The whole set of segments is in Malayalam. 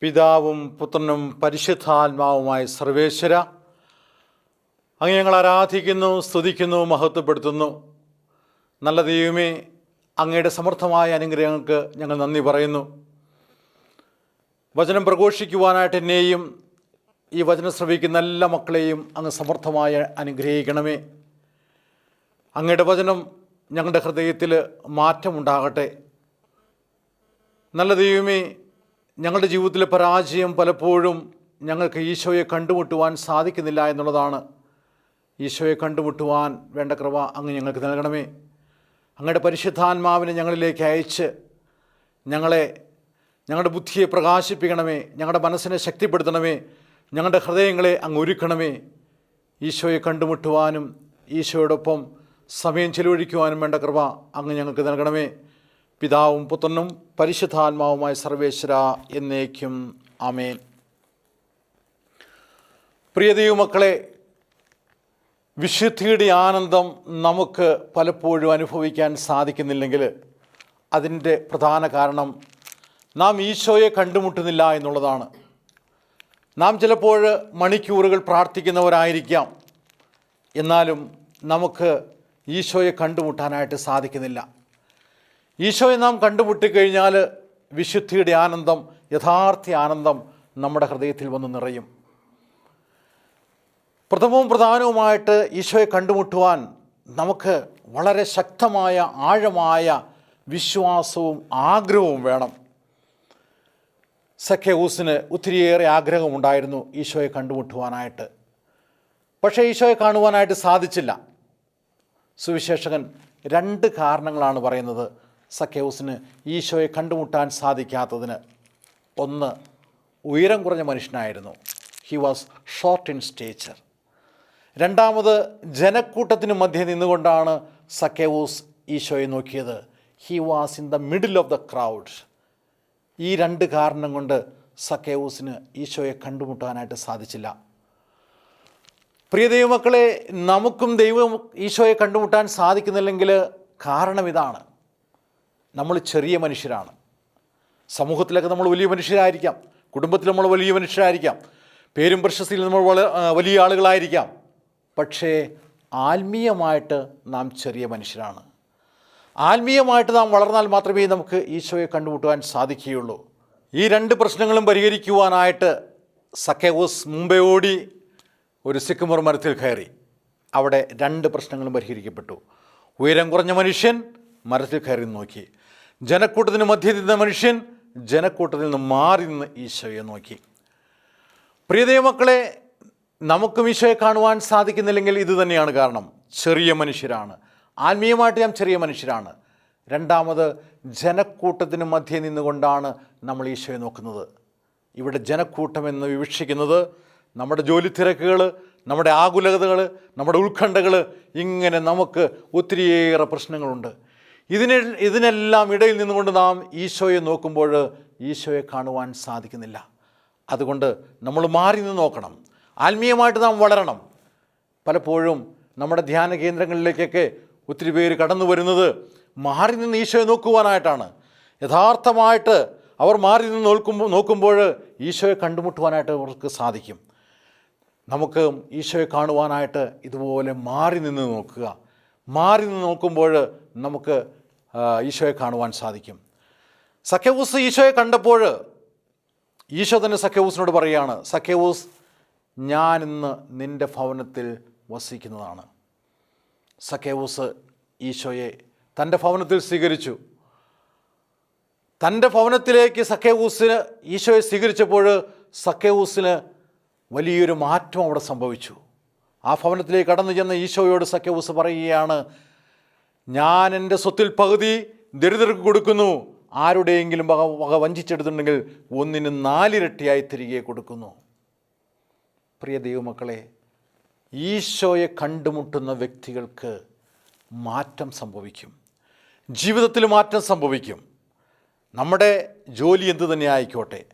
പിതാവും പുത്രനും പരിശുദ്ധാത്മാവുമായ സർവേശ്വര അങ്ങ് ഞങ്ങൾ ആരാധിക്കുന്നു സ്തുതിക്കുന്നു മഹത്വപ്പെടുത്തുന്നു. നല്ല ദൈവമേ അങ്ങയുടെ സമർത്ഥമായ അനുഗ്രഹങ്ങൾക്ക് ഞങ്ങൾ നന്ദി പറയുന്നു. വചനം പ്രഘോഷിക്കുവാനായിട്ട് എന്നെയും ഈ വചനം ശ്രവിക്കുന്ന എല്ലാ മക്കളെയും അങ്ങ് സമർത്ഥമായി അനുഗ്രഹിക്കണമേ. അങ്ങയുടെ വചനം ഞങ്ങളുടെ ഹൃദയത്തിൽ മാറ്റമുണ്ടാകട്ടെ. നല്ല ദൈവമേ ഞങ്ങളുടെ ജീവിതത്തിലെ പരാജയം പലപ്പോഴും ഞങ്ങൾക്ക് ഈശോയെ കണ്ടുമുട്ടുവാൻ സാധിക്കുന്നില്ല എന്നുള്ളതാണ്. ഈശോയെ കണ്ടുമുട്ടുവാൻ വേണ്ട കൃപ അങ്ങ് ഞങ്ങൾക്ക് നൽകണമേ. അങ്ങയുടെ പരിശുദ്ധാത്മാവിനെ ഞങ്ങളിലേക്ക് അയച്ച് ഞങ്ങളെ ഞങ്ങളുടെ ബുദ്ധിയെ പ്രകാശിപ്പിക്കണമേ. ഞങ്ങളുടെ മനസ്സിനെ ശക്തിപ്പെടുത്തണമേ. ഞങ്ങളുടെ ഹൃദയങ്ങളെ അങ്ങ് ഒരുക്കണമേ. ഈശോയെ കണ്ടുമുട്ടുവാനും ഈശോയോടൊപ്പം സമയം ചെലവഴിക്കുവാനും വേണ്ട കൃപ അങ്ങ് ഞങ്ങൾക്ക് നൽകണമേ. പിതാവും പുത്രനും പരിശുദ്ധാത്മാവുമായ സർവേശ്വര എന്നേക്കും ആമേൻ. പ്രിയ ദൈവമക്കളെ വിശുദ്ധിയുടെ ആനന്ദം നമുക്ക് പലപ്പോഴും അനുഭവിക്കാൻ സാധിക്കുന്നില്ലെങ്കിൽ അതിന്റെ പ്രധാന കാരണം നാം ഈശോയെ കണ്ടുമുട്ടുന്നില്ല എന്നുള്ളതാണ്. നാം ചിലപ്പോൾ മണിക്കൂറുകൾ പ്രാർത്ഥിക്കുന്നവരായിരിക്കാം. എന്നാലും നമുക്ക് ഈശോയെ കണ്ടുമുട്ടാനായിട്ട് സാധിക്കുന്നില്ല. ഈശോയെ നാം കണ്ടുമുട്ടിക്കഴിഞ്ഞാൽ വിശുദ്ധിയുടെ ആനന്ദം യഥാർത്ഥ ആനന്ദം നമ്മുടെ ഹൃദയത്തിൽ വന്ന് നിറയും. പ്രഥമവും പ്രധാനവുമായിട്ട് ഈശോയെ കണ്ടുമുട്ടുവാൻ നമുക്ക് വളരെ ശക്തമായ ആഴമായ വിശ്വാസവും ആഗ്രഹവും വേണം. സഖ്യഹൂസിന് ഒത്തിരിയേറെ ആഗ്രഹമുണ്ടായിരുന്നു ഈശോയെ കണ്ടുമുട്ടുവാനായിട്ട്. പക്ഷേ ഈശോയെ കാണുവാനായിട്ട് സാധിച്ചില്ല. സുവിശേഷകൻ രണ്ട് കാരണങ്ങളാണ് പറയുന്നത്. സഖ്യഹൂസിന് ഈശോയെ കണ്ടുമുട്ടാൻ സാധിക്കാത്തതിന് ഒന്ന് ഉയരം കുറഞ്ഞ മനുഷ്യനായിരുന്നു. He was short in stature രണ്ടാമത് ജനക്കൂട്ടത്തിന് മധ്യേ നിന്നുകൊണ്ടാണ് സക്കേവൂസ് ഈശോയെ നോക്കിയത്. He was in the middle of the crowd ഈ രണ്ട് കാരണം കൊണ്ട് സക്കേവൂസിന് ഈശോയെ കണ്ടുമുട്ടാനായിട്ട് സാധിച്ചില്ല. പ്രിയ ദൈവമക്കളെ നമുക്കും ദൈവം ഈശോയെ കണ്ടുമുട്ടാൻ സാധിക്കുന്നില്ലെങ്കിൽ കാരണം ഇതാണ്. നമ്മൾ ചെറിയ മനുഷ്യരാണ്. സമൂഹത്തിലൊക്കെ നമ്മൾ വലിയ മനുഷ്യരായിരിക്കാം. കുടുംബത്തിൽ നമ്മൾ വലിയ മനുഷ്യരായിരിക്കാം. പേരും പ്രശസ്തിയിൽ നമ്മൾ വലിയ ആളുകളായിരിക്കാം. പക്ഷേ ആത്മീയമായിട്ട് നാം ചെറിയ മനുഷ്യരാണ്. ആത്മീയമായിട്ട് നാം വളർന്നാൽ മാത്രമേ നമുക്ക് ഈശോയെ കണ്ടുമുട്ടുവാൻ സാധിക്കുകയുള്ളൂ. ഈ രണ്ട് പ്രശ്നങ്ങളും പരിഹരിക്കുവാനായിട്ട് സക്കേവോസ് മുമ്പേ ഓടി ഒരു സിക്കുമർ മരത്തിൽ കയറി. അവിടെ രണ്ട് പ്രശ്നങ്ങളും പരിഹരിക്കപ്പെട്ടു. ഉയരം കുറഞ്ഞ മനുഷ്യൻ മരത്തിൽ കയറി നോക്കി. ജനക്കൂട്ടത്തിന് മധ്യ നിന്ന മനുഷ്യൻ ജനക്കൂട്ടത്തിൽ നിന്ന് മാറി നിന്ന് ഈശോയെ നോക്കി. പ്രിയ മക്കളെ നമുക്കും ഈശോയെ കാണുവാൻ സാധിക്കുന്നില്ലെങ്കിൽ ഇത് തന്നെയാണ് കാരണം. ചെറിയ മനുഷ്യരാണ്. ആത്മീയമായിട്ട് ഞാൻ ചെറിയ മനുഷ്യരാണ്. രണ്ടാമത് ജനക്കൂട്ടത്തിന് മധ്യേ നിന്നുകൊണ്ടാണ് നമ്മൾ ഈശോയെ നോക്കുന്നത്. ഇവിടെ ജനക്കൂട്ടം എന്ന് വിവക്ഷിക്കുന്നത് നമ്മുടെ ജോലി തിരക്കുകൾ നമ്മുടെ ആകുലതകൾ നമ്മുടെ ഉത്കണ്ഠകൾ ഇങ്ങനെ നമുക്ക് ഒത്തിരിയേറെ പ്രശ്നങ്ങളുണ്ട്. ഇതിനെ ഇതിനെല്ലാം ഇടയിൽ നിന്നുകൊണ്ട് നാം ഈശോയെ നോക്കുമ്പോൾ ഈശോയെ കാണുവാൻ സാധിക്കുന്നില്ല. അതുകൊണ്ട് നമ്മൾ മാറി നിന്ന് നോക്കണം. ആത്മീയമായിട്ട് നാം വളരണം. പലപ്പോഴും നമ്മുടെ ധ്യാന കേന്ദ്രങ്ങളിലേക്കൊക്കെ ഒത്തിരി പേര് കടന്നു വരുന്നത് മാറി നിന്ന് ഈശോയെ നോക്കുവാനായിട്ടാണ്. യഥാർത്ഥമായിട്ട് അവർ മാറി നിന്ന് നോക്കുമ്പോൾ നോക്കുമ്പോൾ ഈശോയെ കണ്ടുമുട്ടുവാനായിട്ട് അവർക്ക് സാധിക്കും. നമുക്ക് ഈശോയെ കാണുവാനായിട്ട് ഇതുപോലെ മാറി നിന്ന് നോക്കുക. മാറി നിന്ന് നോക്കുമ്പോൾ നമുക്ക് ഈശോയെ കാണുവാൻ സാധിക്കും. സഖ്യവൂസ് ഈശോയെ കണ്ടപ്പോൾ ഈശോ തന്നെ സഖ്യവൂസിനോട് പറയുകയാണ് സഖ്യവൂസ് ഞാൻ ഇന്ന് നിന്റെ ഭവനത്തിൽ വസിക്കുന്നതാണ്. സഖ്യവൂസ് ഈശോയെ തന്റെ ഭവനത്തിൽ സ്വീകരിച്ചു. തന്റെ ഭവനത്തിലേക്ക് സഖ്യവൂസിന് ഈശോയെ സ്വീകരിച്ചപ്പോൾ സഖ്യവൂസിന് വലിയൊരു മാറ്റം അവിടെ സംഭവിച്ചു. ആ ഭവനത്തിലേക്ക് കടന്നു ചെന്ന ഈശോയോട് സഖ്യവൂസ് പറയുകയാണ് ഞാൻ എന്റെ സ്വത്തിൽ പകുതി ദരിദ്രർക്ക് കൊടുക്കുന്നു. ആരുടെയെങ്കിലും വക വക വഞ്ചിച്ചെടുത്തിട്ടുണ്ടെങ്കിൽ ഒന്നിന് നാലിരട്ടിയായി തിരികെ കൊടുക്കുന്നു. പ്രിയ ദൈവമക്കളെ ഈശോയെ കണ്ടുമുട്ടുന്ന വ്യക്തികൾക്ക് മാറ്റം സംഭവിക്കും. ജീവിതത്തിൽ മാറ്റം സംഭവിക്കും. നമ്മുടെ ജോലി എന്തു തന്നെ ആയിക്കോട്ടെ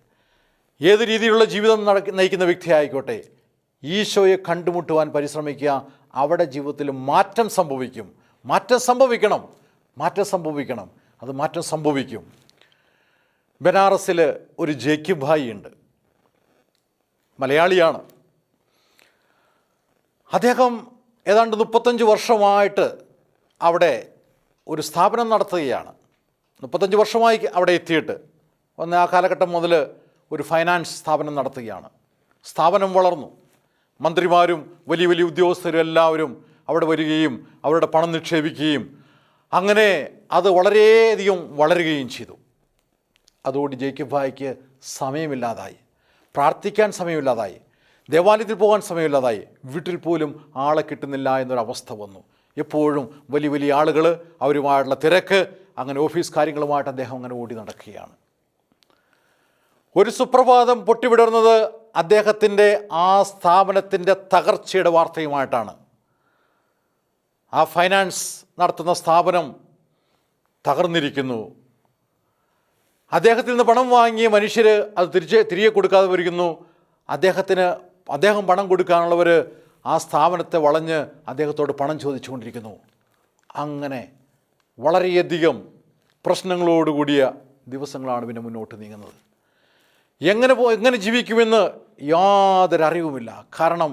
ഏത് രീതിയിലുള്ള ജീവിതം നടക്ക നയിക്കുന്ന വ്യക്തി ആയിക്കോട്ടെ ഈശോയെ കണ്ടുമുട്ടുവാൻ പരിശ്രമിക്കുക അവിടെ ജീവിതത്തിൽ മാറ്റം സംഭവിക്കും. മാറ്റം സംഭവിക്കണം. മാറ്റം സംഭവിക്കണം. അത് മാറ്റം സംഭവിക്കും. ബനാറസിൽ ഒരു ജേക്കിബ് ഉണ്ട് മലയാളിയാണ്. അദ്ദേഹം ഏതാണ്ട് മുപ്പത്തഞ്ച് വർഷമായിട്ട് അവിടെ ഒരു സ്ഥാപനം നടത്തുകയാണ്. മുപ്പത്തഞ്ച് വർഷമായി അവിടെ എത്തിയിട്ട് ഒന്ന് ആ കാലഘട്ടം മുതൽ ഒരു ഫൈനാൻസ് സ്ഥാപനം നടത്തുകയാണ്. സ്ഥാപനം വളർന്നു. മന്ത്രിമാരും വലിയ വലിയ ഉദ്യോഗസ്ഥരും എല്ലാവരും അവിടെ വരികയും അവരുടെ പണം നിക്ഷേപിക്കുകയും അങ്ങനെ അത് വളരെയധികം വളരുകയും ചെയ്തു. അതുകൊണ്ട് ജേക്കബ് ഭായിക്ക് സമയമില്ലാതായി. പ്രാർത്ഥിക്കാൻ സമയമില്ലാതായി. ദേവാലയത്തിൽ പോകാൻ സമയമില്ലാതായി. വീട്ടിൽ പോലും ആളെ കിട്ടുന്നില്ല എന്നൊരവസ്ഥ വന്നു. എപ്പോഴും വലിയ വലിയ ആളുകൾ അവരുമായിട്ടുള്ള തിരക്ക് അങ്ങനെ ഓഫീസ് കാര്യങ്ങളുമായിട്ട് അദ്ദേഹം അങ്ങനെ ഓടി നടക്കുകയാണ്. ഒരു സുപ്രഭാതം പൊട്ടിവിടർന്നത് അദ്ദേഹത്തിന്റെ ആ സ്ഥാപനത്തിന്റെ തകർച്ചയുടെ വാർത്തയുമായിട്ടാണ്. ആ ഫൈനാൻസ് നടത്തുന്ന സ്ഥാപനം തകർന്നിരിക്കുന്നു. അദ്ദേഹത്തിൽ നിന്ന് പണം വാങ്ങിയ മനുഷ്യർ അത് തിരിച്ച് തിരികെ കൊടുക്കാതെ വരികന്നു അദ്ദേഹത്തിന് അദ്ദേഹം പണം കൊടുക്കാനുള്ളവർ ആ സ്ഥാപനത്തെ വളഞ്ഞ് അദ്ദേഹത്തോട് പണം ചോദിച്ചുകൊണ്ടിരിക്കുന്നു. അങ്ങനെ വളരെയധികം പ്രശ്നങ്ങളോടുകൂടിയ ദിവസങ്ങളാണ് പിന്നെ മുന്നോട്ട് നീങ്ങുന്നത്. എങ്ങനെ പോ എങ്ങനെ ജീവിക്കുമെന്ന് യാതൊരു അറിവുമില്ല കാരണം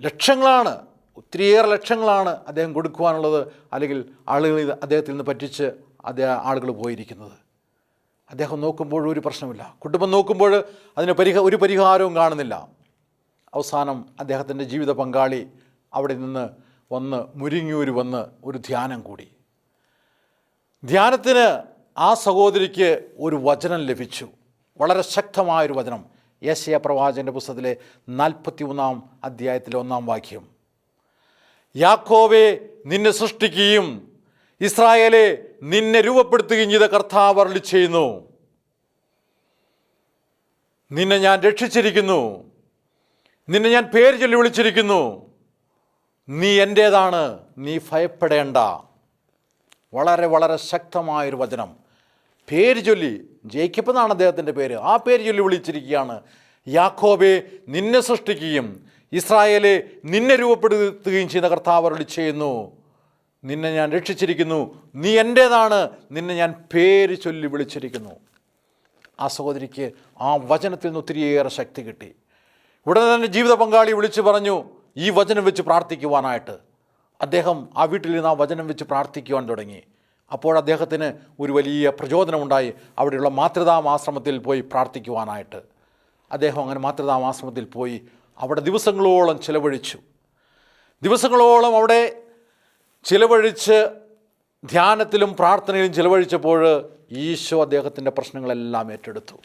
ലക്ഷങ്ങളാണ് ഒത്തിരിയേറെ ലക്ഷങ്ങളാണ് അദ്ദേഹം കൊടുക്കുവാനുള്ളത് അല്ലെങ്കിൽ ആളുകൾ ഇത് അദ്ദേഹത്തിൽ നിന്ന് പറ്റിച്ച് അദ്ദേഹം ആളുകൾ പോയിരിക്കുന്നത്. അദ്ദേഹം നോക്കുമ്പോൾ ഒരു പ്രശ്നമില്ല കുടുംബം നോക്കുമ്പോൾ അതിന് പരിഹ ഒരു പരിഹാരവും കാണുന്നില്ല. അവസാനം അദ്ദേഹത്തിന്റെ ജീവിത പങ്കാളി അവിടെ നിന്ന് വന്ന് മുരിങ്ങൂർ വന്ന് ഒരു ധ്യാനം കൂടി. ധ്യാനത്തിന് ആ സഹോദരിക്ക് ഒരു വചനം ലഭിച്ചു. വളരെ ശക്തമായൊരു വചനം. യേശയ പ്രവാചന്റെ പുസ്തകത്തിലെ നാൽപ്പത്തി ഒന്നാം അധ്യായത്തിലെ ഒന്നാം വാക്യം. യാക്കോവെ നിന്നെ സൃഷ്ടിക്കുകയും ഇസ്രായേലെ നിന്നെ രൂപപ്പെടുത്തുകയും ചെയ്ത കർത്താവ് അരളി ചെയ്യുന്നു. നിന്നെ ഞാൻ രക്ഷിച്ചിരിക്കുന്നു. നിന്നെ ഞാൻ പേര് ചൊല്ലി വിളിച്ചിരിക്കുന്നു. നീ എന്റേതാണ് നീ ഭയപ്പെടേണ്ട. വളരെ വളരെ ശക്തമായൊരു വചനം. പേര് ചൊല്ലി ജയിക്കപ്പെന്നാണ് അദ്ദേഹത്തിന്റെ പേര്. ആ പേര് ചൊല്ലി വിളിച്ചിരിക്കുകയാണ്. യാക്കോബെ നിന്നെ സൃഷ്ടിക്കുകയും ഇസ്രായേലെ നിന്നെ രൂപപ്പെടുത്തുകയും ചെയ്യുന്ന കർത്താവ് അരുളി ചെയ്യുന്നു. നിന്നെ ഞാൻ രക്ഷിച്ചിരിക്കുന്നു. നീ എന്റേതാണ് നിന്നെ ഞാൻ പേര് ചൊല്ലി വിളിച്ചിരിക്കുന്നു. ആ സഹോദരിക്ക് ആ വചനത്തിൽ നിന്ന് ഒത്തിരിയേറെ ശക്തി കിട്ടി. ഉടനെ തന്നെ ജീവിത പങ്കാളി വിളിച്ചു പറഞ്ഞു ഈ വചനം വെച്ച് പ്രാർത്ഥിക്കുവാനായിട്ട്. അദ്ദേഹം ആ വീട്ടിൽ നിന്ന് ആ വചനം വെച്ച് പ്രാർത്ഥിക്കുവാൻ തുടങ്ങി. അപ്പോൾ അദ്ദേഹത്തിന് ഒരു വലിയ പ്രചോദനമുണ്ടായി. അവിടെയുള്ള മാതൃതാം ആശ്രമത്തിൽ പോയി പ്രാർത്ഥിക്കുവാനായിട്ട്. അദ്ദേഹം അങ്ങനെ മാതൃതാം ആശ്രമത്തിൽ പോയി അവിടെ ദിവസങ്ങളോളം ചിലവഴിച്ചു. ദിവസങ്ങളോളം അവിടെ ചിലവഴിച്ച് ധ്യാനത്തിലും പ്രാർത്ഥനയിലും ചിലവഴിച്ചപ്പോൾ ഈശോ അദ്ദേഹത്തിന്റെ പ്രശ്നങ്ങളെല്ലാം ഏറ്റെടുത്തു.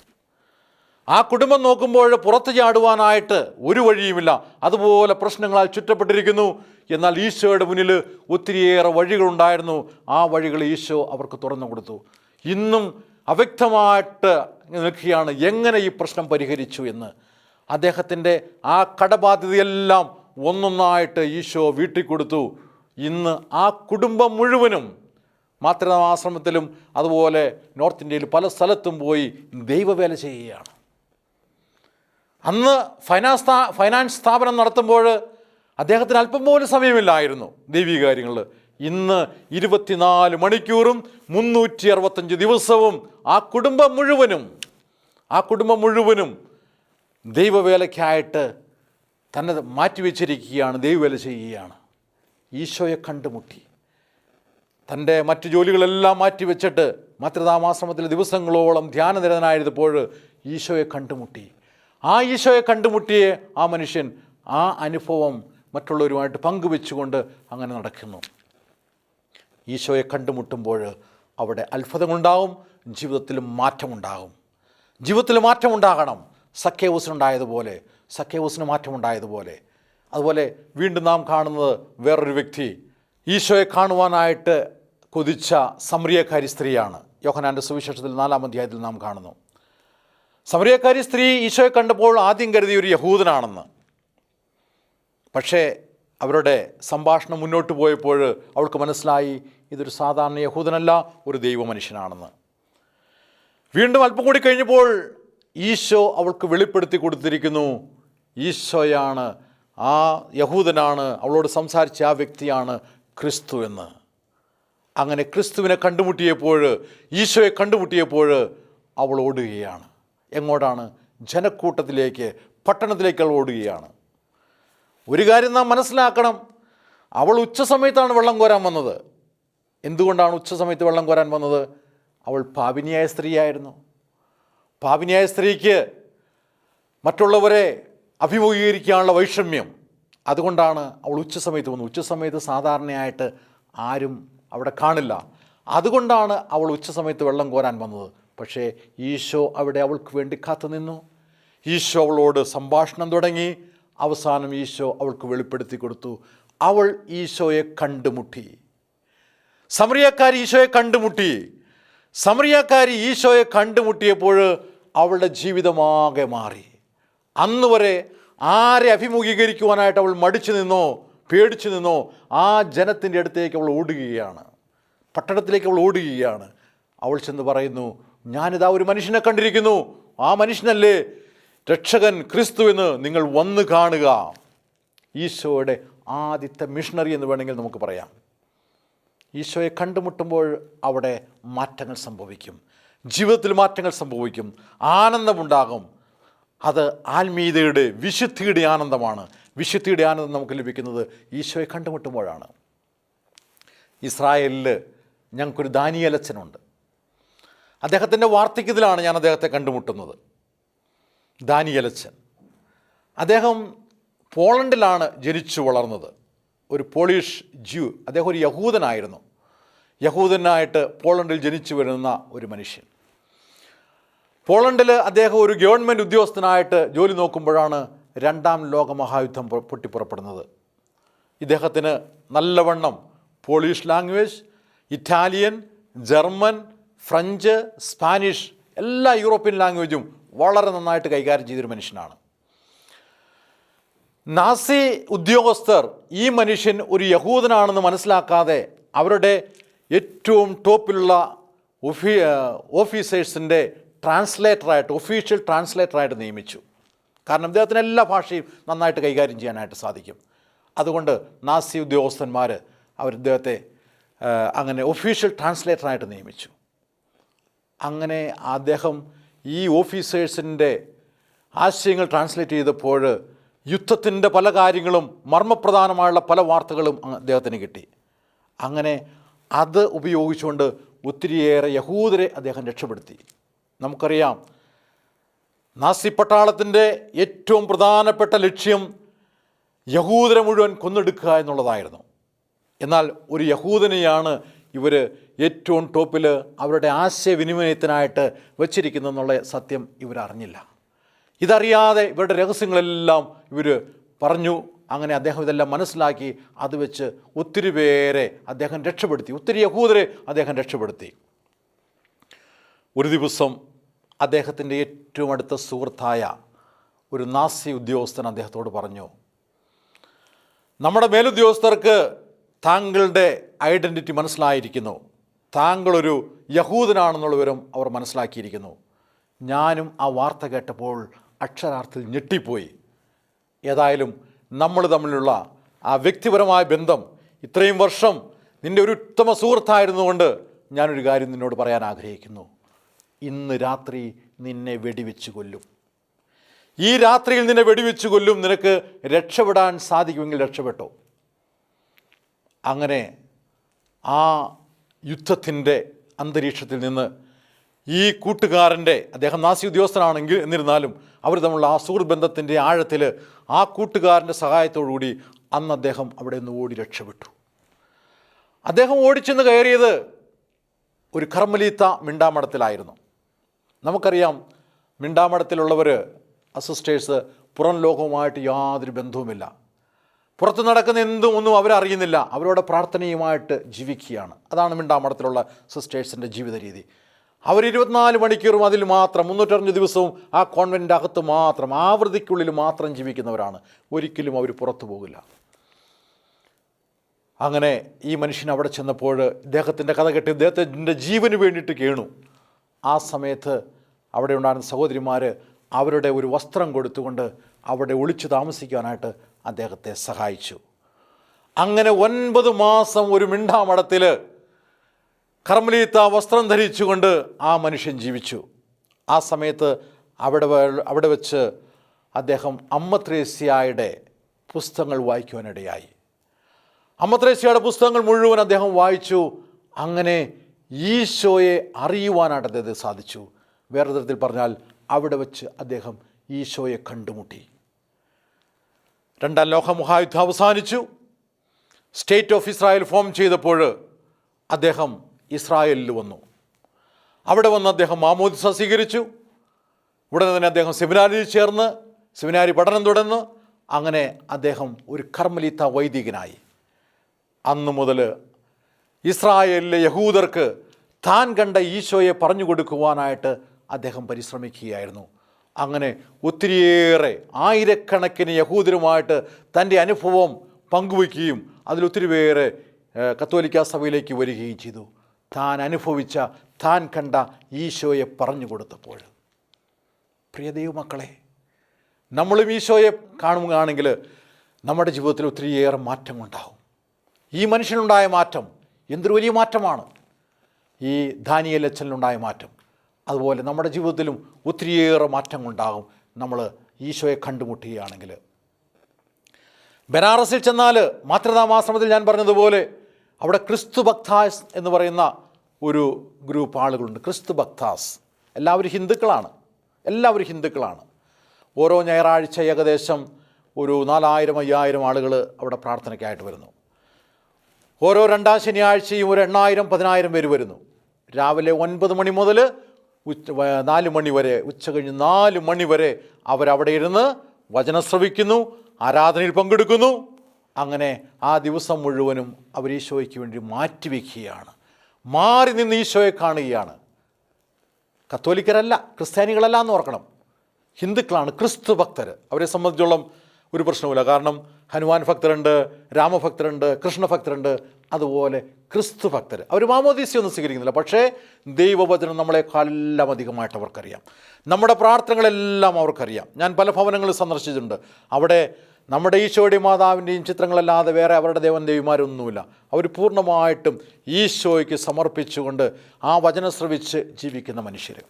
ആ കുടുംബം നോക്കുമ്പോൾ പുറത്ത് ചാടുവാനായിട്ട് ഒരു വഴിയുമില്ല. അതുപോലെ പ്രശ്നങ്ങളാൽ ചുറ്റപ്പെട്ടിരിക്കുന്നു. എന്നാൽ ഈശോയുടെ മുന്നിൽ ഒത്തിരിയേറെ വഴികളുണ്ടായിരുന്നു. ആ വഴികൾ ഈശോ അവർക്ക് തുറന്നു കൊടുത്തു. ഇന്നും അവ്യക്തമായിട്ട് നിൽക്കുകയാണ് എങ്ങനെ ഈ പ്രശ്നം പരിഹരിച്ചു എന്ന്. അദ്ദേഹത്തിന്റെ ആ കടബാധ്യതയെല്ലാം ഒന്നൊന്നായിട്ട് ഈശോ വീട്ടിൽ കൊടുത്തു. ഇന്ന് ആ കുടുംബം മുഴുവനും മാത്രം മാതൃനാമാശ്രമത്തിലും അതുപോലെ നോർത്ത് ഇന്ത്യയിൽ പല സ്ഥലത്തും പോയി ദൈവവേല ചെയ്യുകയാണ്. അന്ന് ഫൈനാൻസ് ഫൈനാൻസ് സ്ഥാപനം നടത്തുമ്പോൾ അദ്ദേഹത്തിന് അല്പം പോലും സമയമില്ലായിരുന്നു ദൈവിക കാര്യങ്ങൾ ഇന്ന് ഇരുപത്തിനാല് മണിക്കൂറും മുന്നൂറ്റി അറുപത്തഞ്ച് ദിവസവും ആ കുടുംബം മുഴുവനും ആ കുടുംബം മുഴുവനും ദൈവവേലയ്ക്കായിട്ട് തന്നെ മാറ്റിവെച്ചിരിക്കുകയാണ് ദൈവവേല ചെയ്യുകയാണ്. ഈശോയെ കണ്ടുമുട്ടി. തന്റെ മറ്റു ജോലികളെല്ലാം മാറ്റിവെച്ചിട്ട് മാതൃതാമാശ്രമത്തിലെ ദിവസങ്ങളോളം ധ്യാനനിരതനായിരുന്നപ്പോൾ ഈശോയെ കണ്ടുമുട്ടി. ആ ഈശോയെ കണ്ടുമുട്ടിയ ആ മനുഷ്യൻ ആ അനുഭവം മറ്റുള്ളവരുമായിട്ട് പങ്കുവെച്ചുകൊണ്ട് അങ്ങനെ നടക്കുന്നു. ഈശോയെ കണ്ടുമുട്ടുമ്പോൾ അവിടെ അത്ഭുതങ്ങളുണ്ടാവും ജീവിതത്തിൽ മാറ്റമുണ്ടാകും. ജീവിതത്തിൽ മാറ്റമുണ്ടാകണം. സഖ്യവസിനുണ്ടായതുപോലെ സഖ്യവസിന് മാറ്റമുണ്ടായതുപോലെ. അതുപോലെ വീണ്ടും നാം കാണുന്നത് വേറൊരു വ്യക്തി ഈശോയെ കാണുവാനായിട്ട് കൊതിച്ച സമറിയക്കാരി സ്ത്രീയാണ്. യോഹനാന്റെ സുവിശേഷത്തിൽ നാലാം അധ്യായത്തിൽ നാം കാണുന്നു. സമറിയക്കാരി സ്ത്രീ ഈശോയെ കണ്ടപ്പോൾ ആദ്യം കരുതിയ ഒരു യഹൂദനാണെന്ന്. പക്ഷേ അവരുടെ സംഭാഷണം മുന്നോട്ട് പോയപ്പോൾ അവൾക്ക് മനസ്സിലായി ഇതൊരു സാധാരണ യഹൂദനല്ല ഒരു ദൈവമനുഷ്യനാണെന്ന്. വീണ്ടും അല്പം കൂടി കഴിഞ്ഞപ്പോൾ ഈശോ അവൾക്ക് വെളിപ്പെടുത്തി കൊടുത്തിരിക്കുന്നു. ഈശോയാണ് ആ യഹൂദനാണ് അവളോട് സംസാരിച്ച ആ വ്യക്തിയാണ് ക്രിസ്തു എന്ന്. അങ്ങനെ ക്രിസ്തുവിനെ കണ്ടുമുട്ടിയപ്പോൾ ഈശോയെ കണ്ടുമുട്ടിയപ്പോൾ അവൾ ഓടുകയാണ്. എങ്ങോട്ടാണ്? ജനക്കൂട്ടത്തിലേക്ക് പട്ടണത്തിലേക്ക് അവൾ ഓടുകയാണ്. ഒരു കാര്യം നാം മനസ്സിലാക്കണം. അവൾ ഉച്ച സമയത്താണ് വെള്ളം കോരാൻ വന്നത്. എന്തുകൊണ്ടാണ് ഉച്ച സമയത്ത് വെള്ളം കോരാൻ വന്നത്? അവൾ പാപിനിയായ സ്ത്രീയായിരുന്നു. പാപിനിയായ സ്ത്രീക്ക് മറ്റുള്ളവരെ അഭിമുഖീകരിക്കാനുള്ള വൈഷമ്യം. അതുകൊണ്ടാണ് അവൾ ഉച്ച സമയത്ത് വന്നത്. ഉച്ച സമയത്ത് സാധാരണയായിട്ട് ആരും അവിടെ കാണില്ല. അതുകൊണ്ടാണ് അവൾ ഉച്ച സമയത്ത് വെള്ളം കോരാൻ വന്നത്. പക്ഷേ ഈശോ അവിടെ അവൾക്ക് വേണ്ടി കാത്തു നിന്നു. ഈശോ അവളോട് സംഭാഷണം തുടങ്ങി. അവസാനം ഈശോ അവൾക്ക് വെളിപ്പെടുത്തി കൊടുത്തു. അവൾ ഈശോയെ കണ്ടുമുട്ടി. സമറിയക്കാരി ഈശോയെ കണ്ടുമുട്ടി. സമറിയക്കാരി ഈശോയെ കണ്ടുമുട്ടിയപ്പോൾ അവളുടെ ജീവിതമാകെ മാറി. അന്ന് വരെ ആരെ അഭിമുഖീകരിക്കുവാനായിട്ട് അവൾ മടിച്ചു നിന്നോ പേടിച്ചു നിന്നോ ആ ജനത്തിന്റെ അടുത്തേക്ക് അവൾ ഓടുകയാണ്. പട്ടണത്തിലേക്ക് അവൾ ഓടുകയാണ്. അവൾ ചെന്ന് പറയുന്നു ഞാനിതാ ഒരു മനുഷ്യനെ കണ്ടിരിക്കുന്നു. ആ മനുഷ്യനല്ലേ രക്ഷകൻ ക്രിസ്തു എന്ന് നിങ്ങൾ വന്ന് കാണുക. ഈശോയുടെ ആദ്യത്തെ മിഷണറി എന്ന് വേണമെങ്കിൽ നമുക്ക് പറയാം. ഈശോയെ കണ്ടുമുട്ടുമ്പോൾ അവിടെ മാറ്റങ്ങൾ സംഭവിക്കും. ജീവിതത്തിൽ മാറ്റങ്ങൾ സംഭവിക്കും. ആനന്ദമുണ്ടാകും. അത് ആത്മീയതയുടെ വിശുദ്ധിയുടെ ആനന്ദമാണ്. വിശുദ്ധിയുടെ ആനന്ദം നമുക്ക് ലഭിക്കുന്നത് ഈശോയെ കണ്ടുമുട്ടുമ്പോഴാണ്. ഇസ്രായേലിൽ ഞങ്ങൾക്കൊരു ദാനിയലച്ചനുണ്ട്. അദ്ദേഹത്തിന്റെ വാർദ്ധക്യത്തിലാണ് ഞാൻ അദ്ദേഹത്തെ കണ്ടുമുട്ടുന്നത്. ദാനിയലച്ചൻ. അദ്ദേഹം പോളണ്ടിലാണ് ജനിച്ചു വളർന്നത്. ഒരു പോളിഷ് ജ്യൂ. അദ്ദേഹം ഒരു യഹൂദനായിരുന്നു. യഹൂദനായിട്ട് പോളണ്ടിൽ ജനിച്ചു വരുന്ന ഒരു മനുഷ്യൻ. പോളണ്ടിൽ അദ്ദേഹം ഒരു ഗവൺമെന്റ് ഉദ്യോഗസ്ഥനായിട്ട് ജോലി നോക്കുമ്പോഴാണ് രണ്ടാം ലോകമഹായുദ്ധം പൊട്ടിപ്പുറപ്പെടുന്നത്. ഇദ്ദേഹത്തിന് നല്ലവണ്ണം Polish language Italian German French Spanish എല്ലാ യൂറോപ്യൻ ലാംഗ്വേജും വളരെ നന്നായിട്ട് കൈകാര്യം ചെയ്തൊരു മനുഷ്യനാണ്. നാസി ഉദ്യോഗസ്ഥർ ഈ മനുഷ്യൻ ഒരു യഹൂദനാണെന്ന് മനസ്സിലാക്കാതെ അവരുടെ ഏറ്റവും ടോപ്പിലുള്ള ഓഫീ ഓഫീസേഴ്സിന്റെ ട്രാൻസ്ലേറ്ററായിട്ട് ഒഫീഷ്യൽ ട്രാൻസ്ലേറ്ററായിട്ട് നിയമിച്ചു. കാരണം അദ്ദേഹത്തിന് എല്ലാ ഭാഷയും നന്നായിട്ട് കൈകാര്യം ചെയ്യാനായിട്ട് സാധിക്കും. അതുകൊണ്ട് നാസി ഉദ്യോഗസ്ഥന്മാർ അവർ ഇദ്ദേഹത്തെ അങ്ങനെ ഒഫീഷ്യൽ ട്രാൻസ്ലേറ്ററായിട്ട് നിയമിച്ചു. അങ്ങനെ അദ്ദേഹം ഈ ഓഫീസേഴ്സിന്റെ ആശയങ്ങൾ ട്രാൻസ്ലേറ്റ് ചെയ്തപ്പോൾ യുദ്ധത്തിന്റെ പല കാര്യങ്ങളും മർമ്മപ്രധാനമായുള്ള പല വാർത്തകളും അദ്ദേഹത്തിന് കിട്ടി. അങ്ങനെ അത് ഉപയോഗിച്ചുകൊണ്ട് ഒത്തിരിയേറെ യഹൂദരെ അദ്ദേഹം രക്ഷപ്പെടുത്തി. നമുക്കറിയാം. നാസി പട്ടാളത്തിന്റെ ഏറ്റവും പ്രധാനപ്പെട്ട ലക്ഷ്യം യഹൂദരെ മുഴുവൻ കൊന്നെടുക്കുക എന്നുള്ളതായിരുന്നു. എന്നാൽ ഒരു യഹൂദനെയാണ് ഇവർ ഏറ്റവും ടോപ്പിൽ അവരുടെ ആശയവിനിമയത്തിനായിട്ട് വച്ചിരിക്കുന്നെന്നുള്ള സത്യം ഇവരറിഞ്ഞില്ല ഇതറിയാതെ ഇവരുടെ രഹസ്യങ്ങളെല്ലാം ഇവർ പറഞ്ഞു. അങ്ങനെ അദ്ദേഹം ഇതെല്ലാം മനസ്സിലാക്കി. അത് വെച്ച് ഒത്തിരി പേരെ അദ്ദേഹം രക്ഷപ്പെടുത്തി. ഒത്തിരി യഹൂദരെ അദ്ദേഹം രക്ഷപ്പെടുത്തി. ഒരു ദിവസം അദ്ദേഹത്തിന്റെ ഏറ്റവും അടുത്ത സുഹൃത്തായ ഒരു നാസി ഉദ്യോഗസ്ഥൻ അദ്ദേഹത്തോട് പറഞ്ഞു നമ്മുടെ മേലുദ്യോഗസ്ഥർക്ക് താങ്കളുടെ ഐഡന്റിറ്റി മനസ്സിലായിരിക്കുന്നു. താങ്കളൊരു യഹൂദനാണെന്നുള്ള വിവരം അവർ മനസ്സിലാക്കിയിരിക്കുന്നു. ഞാനും ആ വാർത്ത കേട്ടപ്പോൾ അക്ഷരാർത്ഥത്തിൽ ഞെട്ടിപ്പോയി. ഏതായാലും നമ്മൾ തമ്മിലുള്ള ആ വ്യക്തിപരമായ ബന്ധം ഇത്രയും വർഷം നിന്റെ ഒരു ഉത്തമ സുഹൃത്തായിരുന്നുകൊണ്ട് ഞാനൊരു കാര്യം നിന്നോട് പറയാൻ ആഗ്രഹിക്കുന്നു. ഇന്ന് രാത്രി നിന്നെ വെടിവെച്ച് കൊല്ലും. ഈ രാത്രിയിൽ നിന്നെ വെടിവെച്ച് കൊല്ലും നിനക്ക് രക്ഷപ്പെടാൻ സാധിക്കുമെങ്കിൽ രക്ഷപ്പെട്ടോ. അങ്ങനെ ആ യുദ്ധത്തിന്റെ അന്തരീക്ഷത്തിൽ നിന്ന് ഈ കൂട്ടുകാരന്റെ അദ്ദേഹം നാസി ഉദ്യോഗസ്ഥനാണെങ്കിൽ എന്നിരുന്നാലും അവർ തമ്മിലുള്ള ആ സുഹൃത്ത് ബന്ധത്തിന്റെ ആഴത്തിൽ ആ കൂട്ടുകാരന്റെ സഹായത്തോടുകൂടി അന്ന് അദ്ദേഹം അവിടെ നിന്ന് ഓടി രക്ഷപ്പെട്ടു. അദ്ദേഹം ഓടിച്ചെന്ന് കയറിയത് ഒരു കർമ്മലീത്ത മിണ്ടാമടത്തിലായിരുന്നു. നമുക്കറിയാം മിണ്ടാമടത്തിലുള്ളവർ അസിസ്റ്റേഴ്സ് പുറം ലോകവുമായിട്ട് യാതൊരു ബന്ധവുമില്ല. പുറത്ത് നടക്കുന്ന എന്തും ഒന്നും അവരറിയുന്നില്ല. അവരുടെ പ്രാർത്ഥനയുമായിട്ട് ജീവിക്കുകയാണ്. അതാണ് മിണ്ടാമടത്തിലുള്ള സിസ്റ്റേഴ്സിന്റെ ജീവിത രീതി. അവർ ഇരുപത്തിനാല് മണിക്കൂറും അതിൽ മാത്രം മുന്നൂറ്ററിഞ്ഞ് ദിവസവും ആ കോൺവെന്റിന്റെ അകത്ത് മാത്രം ആവൃത്തിക്കുള്ളിൽ മാത്രം ജീവിക്കുന്നവരാണ്. ഒരിക്കലും അവർ പുറത്തു പോകില്ല. അങ്ങനെ ഈ മനുഷ്യൻ അവിടെ ചെന്നപ്പോൾ ഇദ്ദേഹത്തിന്റെ കഥ കെട്ടി ഇദ്ദേഹത്തിന്റെ ജീവന് വേണ്ടിയിട്ട് കേണു. ആ സമയത്ത് അവിടെ ഉണ്ടായിരുന്ന സഹോദരിമാർ അവരുടെ ഒരു വസ്ത്രം കൊടുത്തുകൊണ്ട് അവിടെ ഒളിച്ചു താമസിക്കാനായിട്ട് അദ്ദേഹത്തെ സഹായിച്ചു. അങ്ങനെ ഒൻപത് മാസം ഒരു മിണ്ടാമടത്തിൽ കർമ്മലീത്ത വസ്ത്രം ധരിച്ചുകൊണ്ട് ആ മനുഷ്യൻ ജീവിച്ചു. ആ സമയത്ത് അവിടെ അവിടെ വെച്ച് അദ്ദേഹം അമ്മത്രേസ്യയുടെ പുസ്തകങ്ങൾ വായിക്കുവാനിടയായി. അമ്മത്രേസ്യയുടെ പുസ്തകങ്ങൾ മുഴുവൻ അദ്ദേഹം വായിച്ചു. അങ്ങനെ ഈശോയെ അറിയുവാനായിട്ട് അദ്ദേഹത്തിന് സാധിച്ചു. വേറെ തരത്തിൽ പറഞ്ഞാൽ അവിടെ വച്ച് അദ്ദേഹം ഈശോയെ കണ്ടുമുട്ടി. രണ്ടാം ലോക മഹായുദ്ധം അവസാനിച്ചു. സ്റ്റേറ്റ് ഓഫ് ഇസ്രായേൽ ഫോം ചെയ്തപ്പോൾ അദ്ദേഹം ഇസ്രായേലിൽ വന്നു. അവിടെ വന്ന് അദ്ദേഹം മാമോദിസ സ്വീകരിച്ചു. ഉടനെ തന്നെ അദ്ദേഹം സെമിനാരിൽ ചേർന്ന് സെമിനാരി പഠനം തുടർന്ന് അങ്ങനെ അദ്ദേഹം ഒരു കർമ്മലീത്ത വൈദികനായി. അന്നു മുതൽ ഇസ്രായേലിലെ യഹൂദർക്ക് താൻ കണ്ട ഈശോയെ പറഞ്ഞു കൊടുക്കുവാനായിട്ട് അദ്ദേഹം പരിശ്രമിക്കുകയായിരുന്നു. അങ്ങനെ ഒത്തിരിയേറെ ആയിരക്കണക്കിന് യഹൂദരുമായിട്ട് തന്റെ അനുഭവം പങ്കുവയ്ക്കുകയും അതിലൊത്തിരി പേര് കത്തോലിക്ക സഭയിലേക്ക് വരികയും ചെയ്തു. താൻ അനുഭവിച്ച താൻ കണ്ട ഈശോയെ പറഞ്ഞു കൊടുത്തപ്പോൾ. പ്രിയ ദൈവമക്കളെ നമ്മളും ഈശോയെ കാണുകയാണെങ്കിൽ നമ്മുടെ ജീവിതത്തിൽ ഒത്തിരിയേറെ മാറ്റമുണ്ടാകും ഈ മനുഷ്യനുണ്ടായ മാറ്റം എന്തൊരു വലിയ മാറ്റമാണ്? ഈ ധാനിയ അച്ഛനിലുണ്ടായ മാറ്റം. അതുപോലെ നമ്മുടെ ജീവിതത്തിലും ഒത്തിരിയേറെ മാറ്റങ്ങളുണ്ടാകും. നമ്മൾ ഈശോയെ കണ്ടുമുട്ടുകയാണെങ്കിൽ. ബനാറസിൽ ചെന്നാൽ മാതൃതാമാശ്രമത്തിൽ ഞാൻ പറഞ്ഞതുപോലെ അവിടെ ക്രിസ്തു ഭക്താസ് എന്ന് പറയുന്ന ഒരു ഗ്രൂപ്പ് ആളുകളുണ്ട്. ക്രിസ്തു ഭക്താസ്. എല്ലാവരും ഹിന്ദുക്കളാണ്. എല്ലാവരും ഹിന്ദുക്കളാണ്. ഓരോ ഞായറാഴ്ച ഏകദേശം ഒരു നാലായിരം അയ്യായിരം ആളുകൾ അവിടെ പ്രാർത്ഥനയ്ക്കായിട്ട് വരുന്നു. ഓരോ രണ്ടാം ശനിയാഴ്ചയും ഒരു എണ്ണായിരം പതിനായിരം പേര് വരുന്നു. രാവിലെ ഒൻപത് മണി മുതൽ ഉച്ച നാല് മണി വരെ ഉച്ച കഴിഞ്ഞ് നാല് മണി വരെ അവരവിടെ ഇരുന്ന് വചനം ശ്രവിക്കുന്നു ആരാധനയിൽ പങ്കെടുക്കുന്നു. അങ്ങനെ ആ ദിവസം മുഴുവനും അവർ ഈശോയ്ക്ക് വേണ്ടി മാറ്റിവെക്കുകയാണ്. മാറി നിന്ന് ഈശോയെ കാണുകയാണ്. കത്തോലിക്കരല്ല ക്രിസ്ത്യാനികളല്ല എന്ന് ഓർക്കണം. ഹിന്ദുക്കളാണ് ക്രിസ്തു ഭക്തർ അവരെ സംബന്ധിച്ചോളം ഒരു പ്രശ്നവുമില്ല. കാരണം ഹനുമാൻ ഭക്തരുണ്ട് രാമഭക്തരുണ്ട് കൃഷ്ണഭക്തരുണ്ട് അതുപോലെ ക്രിസ്തു ഭക്തർ അവർ മാമോദീസ്യൊന്നും സ്വീകരിക്കുന്നില്ല. പക്ഷേ ദൈവവചനം നമ്മളെക്കാളെല്ലാം അധികമായിട്ട് അവർക്കറിയാം. നമ്മുടെ പ്രാർത്ഥനകളെല്ലാം അവർക്കറിയാം. ഞാൻ പല ഭവനങ്ങളിൽ സന്ദർശിച്ചിട്ടുണ്ട്. അവിടെ നമ്മുടെ ഈശോയുടെയും മാതാവിന്റെയും ചിത്രങ്ങളല്ലാതെ വേറെ അവരുടെ ദേവൻ ദേവിമാരൊന്നുമില്ല. അവർ പൂർണമായിട്ടും ഈശോയ്ക്ക് സമർപ്പിച്ചുകൊണ്ട് ആ വചനം ശ്രവിച്ച് ജീവിക്കുന്ന മനുഷ്യർ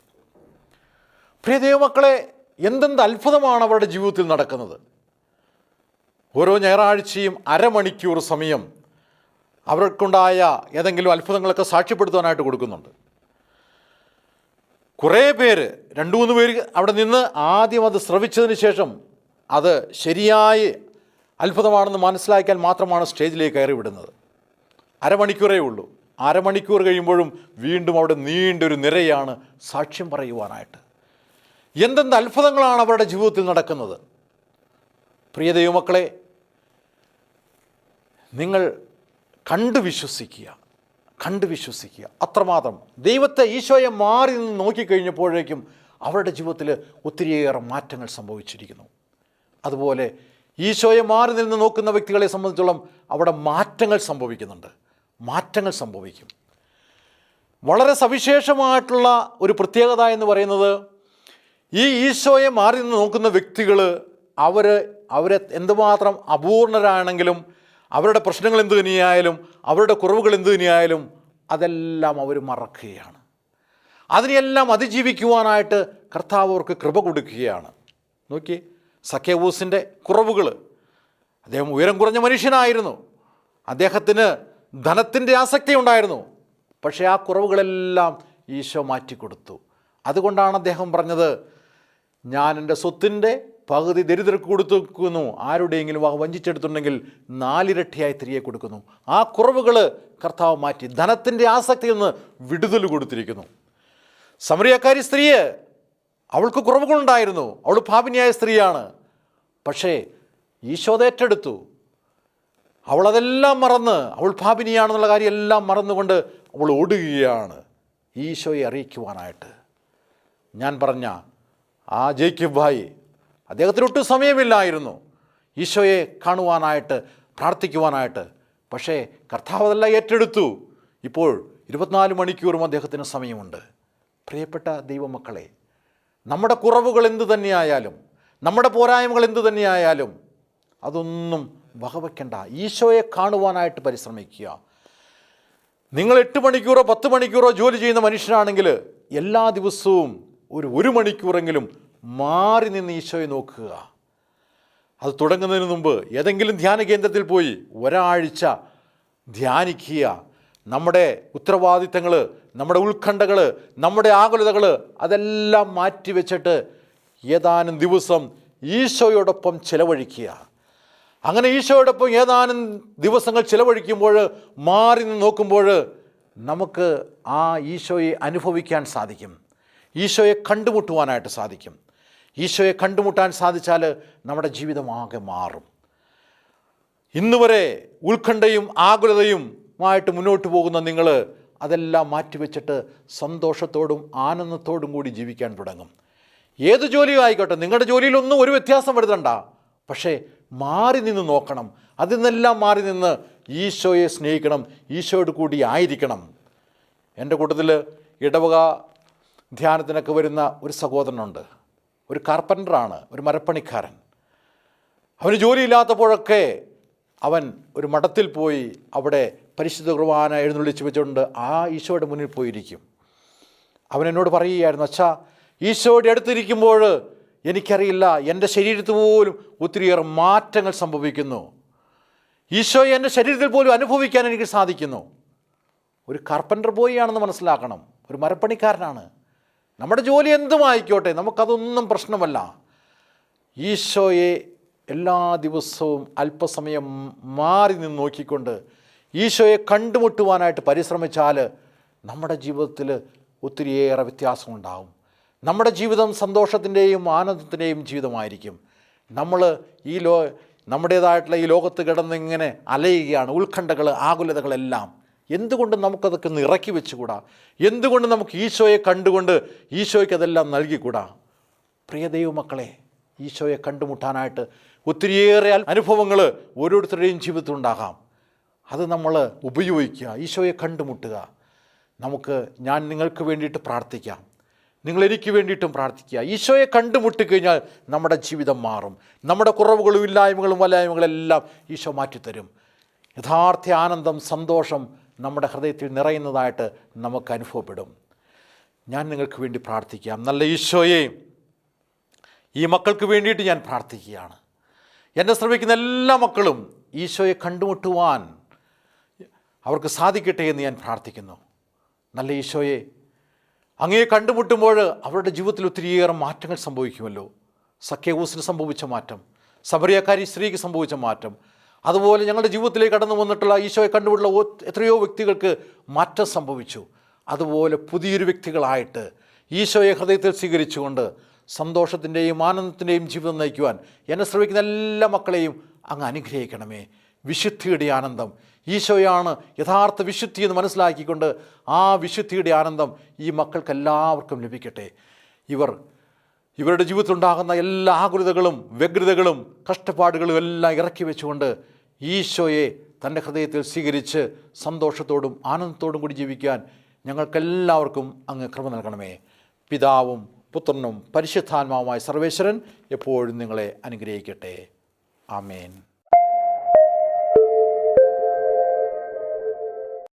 പ്രിയ ദൈവമക്കളെ എന്തെന്ത് അത്ഭുതമാണ് അവരുടെ ജീവിതത്തിൽ നടക്കുന്നത്? ഓരോ ഞായറാഴ്ചയും അരമണിക്കൂർ സമയം അവർക്കുണ്ടായ ഏതെങ്കിലും അത്ഭുതങ്ങളൊക്കെ സാക്ഷ്യപ്പെടുത്താനായിട്ട് കൊടുക്കുന്നുണ്ട്. കുറേ പേര് രണ്ട് മൂന്ന് പേര് അവിടെ നിന്ന് ആദ്യം അത് ശ്രവിച്ചതിന് ശേഷം അത് ശരിയായി അത്ഭുതമാണെന്ന് മനസ്സിലാക്കിയാൽ മാത്രമാണ് സ്റ്റേജിലേക്ക് കയറി വിടുന്നത് അരമണിക്കൂറേ ഉള്ളൂ. അരമണിക്കൂർ കഴിയുമ്പോഴും വീണ്ടും അവിടെ നീണ്ടൊരു നിരയാണ് സാക്ഷ്യം പറയുവാനായിട്ട്. എന്തെന്ത് അത്ഭുതങ്ങളാണ് അവരുടെ ജീവിതത്തിൽ നടക്കുന്നത്? പ്രിയ ദൈവമക്കളെ നിങ്ങൾ കണ്ടു വിശ്വസിക്കുക കണ്ടു വിശ്വസിക്കുക. അത്രമാത്രം. ദൈവത്തെ ഈശോയെ മാറി നിന്ന് നോക്കിക്കഴിഞ്ഞപ്പോഴേക്കും അവരുടെ ജീവിതത്തിൽ ഒത്തിരിയേറെ മാറ്റങ്ങൾ സംഭവിച്ചിരിക്കുന്നു. അതുപോലെ ഈശോയെ മാറി നിന്ന് നോക്കുന്ന വ്യക്തികളെ സംബന്ധിച്ചോളം അവിടെ മാറ്റങ്ങൾ സംഭവിക്കുന്നുണ്ട്. മാറ്റങ്ങൾ സംഭവിക്കും. വളരെ സവിശേഷമായിട്ടുള്ള ഒരു പ്രത്യേകത എന്ന് പറയുന്നത് ഈ ഈശോയെ മാറി നിന്ന് നോക്കുന്ന വ്യക്തികൾ അവർ അവരെ എന്തുമാത്രം അപൂർണരാണെങ്കിലും അവരുടെ പ്രശ്നങ്ങൾ എന്തു തന്നെയായാലും അവരുടെ കുറവുകൾ എന്തു തന്നെയായാലും അതെല്ലാം അവർ മറക്കുകയാണ്. അതിനെയെല്ലാം അതിജീവിക്കുവാനായിട്ട് കർത്താവ് അവർക്ക് കൃപ കൊടുക്കുകയാണ്. നോക്കി സഖ്യവൂസിന്റെ കുറവുകൾ. അദ്ദേഹം ഉയരം കുറഞ്ഞ മനുഷ്യനായിരുന്നു. അദ്ദേഹത്തിന് ധനത്തിന്റെ ആസക്തി ഉണ്ടായിരുന്നു. പക്ഷേ ആ കുറവുകളെല്ലാം ഈശോ മാറ്റിക്കൊടുത്തു. അതുകൊണ്ടാണ് അദ്ദേഹം പറഞ്ഞത് ഞാൻ എന്റെ സ്വത്തിന്റെ പകുതി ദരിദ്രർക്ക് കൊടുത്തുക്കുന്നു. ആരുടെയെങ്കിലും വക വഞ്ചിച്ചെടുത്തുണ്ടെങ്കിൽ നാലിരട്ടിയായി തിരികെ കൊടുക്കുന്നു. ആ കുറവുകൾ കർത്താവ് മാറ്റി ധനത്തിന്റെ ആസക്തിയിൽ നിന്ന് വിടുതൽ കൊടുത്തിരിക്കുന്നു. സമറിയാക്കാരി സ്ത്രീയെ അവൾക്ക് കുറവുകളുണ്ടായിരുന്നു. അവൾ ഭാവിനിയായ സ്ത്രീയാണ്. പക്ഷേ ഈശോ അത് ഏറ്റെടുത്തു. അവൾ അതെല്ലാം മറന്ന് അവൾ പാപിനിയാണെന്നുള്ള കാര്യം എല്ലാം മറന്നുകൊണ്ട് അവൾ ഓടുകയാണ്. ഈശോയെ അറിയിക്കുവാനായിട്ട്. ഞാൻ പറഞ്ഞ ആ ജേക്കബ് ഭായി അദ്ദേഹത്തിന് ഒട്ടും സമയമില്ലായിരുന്നു. ഈശോയെ കാണുവാനായിട്ട് പ്രാർത്ഥിക്കുവാനായിട്ട്. പക്ഷേ കർത്താവ് അതെല്ലാം ഏറ്റെടുത്തു. ഇപ്പോൾ ഇരുപത്തിനാല് മണിക്കൂറും അദ്ദേഹത്തിന് സമയമുണ്ട്. പ്രിയപ്പെട്ട ദൈവമക്കളെ നമ്മുടെ കുറവുകൾ എന്തു തന്നെയായാലും നമ്മുടെ പോരായ്മകൾ എന്തു തന്നെയായാലും അതൊന്നും വകവയ്ക്കണ്ട ഈശോയെ കാണുവാനായിട്ട് പരിശ്രമിക്കുക. നിങ്ങൾ എട്ട് മണിക്കൂറോ പത്ത് മണിക്കൂറോ ജോലി ചെയ്യുന്ന മനുഷ്യനാണെങ്കിൽ എല്ലാ ദിവസവും ഒരു ഒരു മണിക്കൂറെങ്കിലും മാറി നിന്ന് ഈശോയെ നോക്കുക. അത് തുടങ്ങുന്നതിന് മുമ്പ് ഏതെങ്കിലും ധ്യാന കേന്ദ്രത്തിൽ പോയി ഒരാഴ്ച ധ്യാനിക്കുക. നമ്മുടെ ഉത്തരവാദിത്തങ്ങൾ നമ്മുടെ ഉത്കണ്ഠകൾ നമ്മുടെ ആകുലതകൾ അതെല്ലാം മാറ്റിവെച്ചിട്ട് ഏതാനും ദിവസം ഈശോയോടൊപ്പം ചിലവഴിക്കുക. അങ്ങനെ ഈശോയോടൊപ്പം ഏതാനും ദിവസങ്ങൾ ചിലവഴിക്കുമ്പോൾ മാറി നിന്ന് നോക്കുമ്പോൾ നമുക്ക് ആ ഈശോയെ അനുഭവിക്കാൻ സാധിക്കും. ഈശോയെ കണ്ടുമുട്ടുവാനായിട്ട് സാധിക്കും. ഈശോയെ കണ്ടുമുട്ടാൻ സാധിച്ചാൽ നമ്മുടെ ജീവിതം ആകെ മാറും. ഇന്നുവരെ ഉത്കണ്ഠയും ആകുലതയും ആയിട്ട് മുന്നോട്ട് പോകുന്ന നിങ്ങൾ അതെല്ലാം മാറ്റിവെച്ചിട്ട് സന്തോഷത്തോടും ആനന്ദത്തോടും കൂടി ജീവിക്കാൻ തുടങ്ങും. ഏത് ജോലിയും ആയിക്കോട്ടെ നിങ്ങളുടെ ജോലിയിലൊന്നും ഒരു വ്യത്യാസം വരുത്തണ്ട. പക്ഷേ മാറി നിന്ന് നോക്കണം. അതിൽ നിന്നെല്ലാം മാറി നിന്ന് ഈശോയെ സ്നേഹിക്കണം ഈശോയോട് കൂടി ആയിരിക്കണം. എന്റെ കൂട്ടത്തിൽ ഇടവക ധ്യാനത്തിനൊക്കെ വരുന്ന ഒരു സഹോദരനുണ്ട്. ഒരു കാർപ്പന്ററാണ് ഒരു മരപ്പണിക്കാരൻ. അവന് ജോലിയില്ലാത്തപ്പോഴൊക്കെ അവൻ ഒരു മഠത്തിൽ പോയി അവിടെ പരിശുദ്ധ കുർബാന എഴുന്നള്ളിച്ച് വെച്ചുകൊണ്ട് ആ ഈശോയുടെ മുന്നിൽ പോയിരിക്കും. അവൻ എന്നോട് പറയുകയായിരുന്നു അച്ഛാ ഈശോയുടെ അടുത്തിരിക്കുമ്പോൾ എനിക്കറിയില്ല എന്റെ ശരീരത്ത് പോലും ഒത്തിരിയേറെ മാറ്റങ്ങൾ സംഭവിക്കുന്നു. ഈശോയെ എന്റെ ശരീരത്തിൽ പോലും അനുഭവിക്കാൻ എനിക്ക് സാധിക്കുന്നു. ഒരു കാർപ്പന്റർ ബോയിയാണെന്ന് മനസ്സിലാക്കണം. ഒരു മരപ്പണിക്കാരനാണ്. നമ്മുടെ ജോലി എന്തുമായിക്കോട്ടെ നമുക്കതൊന്നും പ്രശ്നമല്ല. ഈശോയെ എല്ലാ ദിവസവും അല്പസമയം മാറി നിന്ന് നോക്കിക്കൊണ്ട് ഈശോയെ കണ്ടുമുട്ടുവാനായിട്ട് പരിശ്രമിച്ചാൽ നമ്മുടെ ജീവിതത്തിൽ ഒത്തിരിയേറെ വ്യത്യാസമുണ്ടാവും. നമ്മുടെ ജീവിതം സന്തോഷത്തിന്റെയും ആനന്ദത്തിന്റെയും ജീവിതമായിരിക്കും. നമ്മൾ ഈ ലോ നമ്മുടേതായിട്ടുള്ള ഈ ലോകത്ത് കിടന്നിങ്ങനെ അലയുകയാണ് ഉത്കണ്ഠകൾ ആകുലതകളെല്ലാം. എന്തുകൊണ്ട് നമുക്കതൊക്കെ ഒന്ന് ഇറക്കി വെച്ചുകൂടാ? എന്തുകൊണ്ട് നമുക്ക് ഈശോയെ കണ്ടുകൊണ്ട് ഈശോയ്ക്ക് അതെല്ലാം നൽകിക്കൂടാ? പ്രിയ ദൈവമക്കളെ ഈശോയെ കണ്ടുമുട്ടാനായിട്ട് ഒത്തിരിയേറെ അനുഭവങ്ങൾ ഓരോരുത്തരുടെയും ജീവിതത്തിൽ ഉണ്ടാകാം. അത് നമ്മൾ ഉപയോഗിക്കുക ഈശോയെ കണ്ടുമുട്ടുക. നമുക്ക് ഞാൻ നിങ്ങൾക്ക് വേണ്ടിയിട്ട് പ്രാർത്ഥിക്കാം. നിങ്ങൾ എനിക്ക് വേണ്ടിയിട്ടും പ്രാർത്ഥിക്കുക. ഈശോയെ കണ്ടുമുട്ടിക്കഴിഞ്ഞാൽ നമ്മുടെ ജീവിതം മാറും. നമ്മുടെ കുറവുകളും ഇല്ലായ്മകളും വല്ലായ്മകളും എല്ലാം ഈശോ മാറ്റിത്തരും. യഥാർത്ഥ ആനന്ദം സന്തോഷം നമ്മുടെ ഹൃദയത്തിൽ നിറയുന്നതായിട്ട് നമുക്ക് അനുഭവപ്പെടും. ഞാൻ നിങ്ങൾക്ക് വേണ്ടി പ്രാർത്ഥിക്കാം. നല്ല ഈശോയെ ഈ മക്കൾക്ക് വേണ്ടിയിട്ട് ഞാൻ പ്രാർത്ഥിക്കുകയാണ്. എന്നെ ശ്രമിക്കുന്ന എല്ലാ മക്കളും ഈശോയെ കണ്ടുമുട്ടുവാൻ അവർക്ക് സാധിക്കട്ടെ എന്ന് ഞാൻ പ്രാർത്ഥിക്കുന്നു. നല്ല ഈശോയെ അങ്ങയെ കണ്ടുമുട്ടുമ്പോൾ അവരുടെ ജീവിതത്തിൽ ഒത്തിരിയേറെ മാറ്റങ്ങൾ സംഭവിക്കുമല്ലോ. സഖ്യകൂസിന് സംഭവിച്ച മാറ്റം സബരിയക്കാരി സ്ത്രീക്ക് സംഭവിച്ച മാറ്റം അതുപോലെ ഞങ്ങളുടെ ജീവിതത്തിലേക്ക് കടന്നു വന്നിട്ടുള്ള ഈശോയെ കണ്ടുപിടുള്ള എത്രയോ വ്യക്തികൾക്ക് മാറ്റം സംഭവിച്ചു. അതുപോലെ പുതിയൊരു വ്യക്തികളായിട്ട് ഈശോയെ ഹൃദയത്തിൽ സ്വീകരിച്ചുകൊണ്ട് സന്തോഷത്തിന്റെയും ആനന്ദത്തിന്റെയും ജീവിതം നയിക്കുവാൻ എന്നെ ശ്രമിക്കുന്ന എല്ലാ മക്കളെയും അങ്ങ് അനുഗ്രഹിക്കണമേ. വിശുദ്ധിയുടെ ആനന്ദം. ഈശോയാണ് യഥാർത്ഥ വിശുദ്ധി എന്ന് മനസ്സിലാക്കിക്കൊണ്ട് ആ വിശുദ്ധിയുടെ ആനന്ദം ഈ മക്കൾക്കെല്ലാവർക്കും ലഭിക്കട്ടെ. ഇവർ ഇവരുടെ ജീവിതത്തിലുണ്ടാകുന്ന എല്ലാ ആകുലതകളും വ്യഗ്രതകളും കഷ്ടപ്പാടുകളും എല്ലാം ഇറക്കി വെച്ചുകൊണ്ട് ഈശോയെ തന്റെ ഹൃദയത്തിൽ സ്വീകരിച്ച് സന്തോഷത്തോടും ആനന്ദത്തോടും കൂടി ജീവിക്കാൻ ഞങ്ങൾക്കെല്ലാവർക്കും അങ്ങ് കൃപ നൽകണമേ. പിതാവും പുത്രനും പരിശുദ്ധാത്മാവുമായ സർവേശ്വരൻ എപ്പോഴും നിങ്ങളെ അനുഗ്രഹിക്കട്ടെ. ആമേൻ.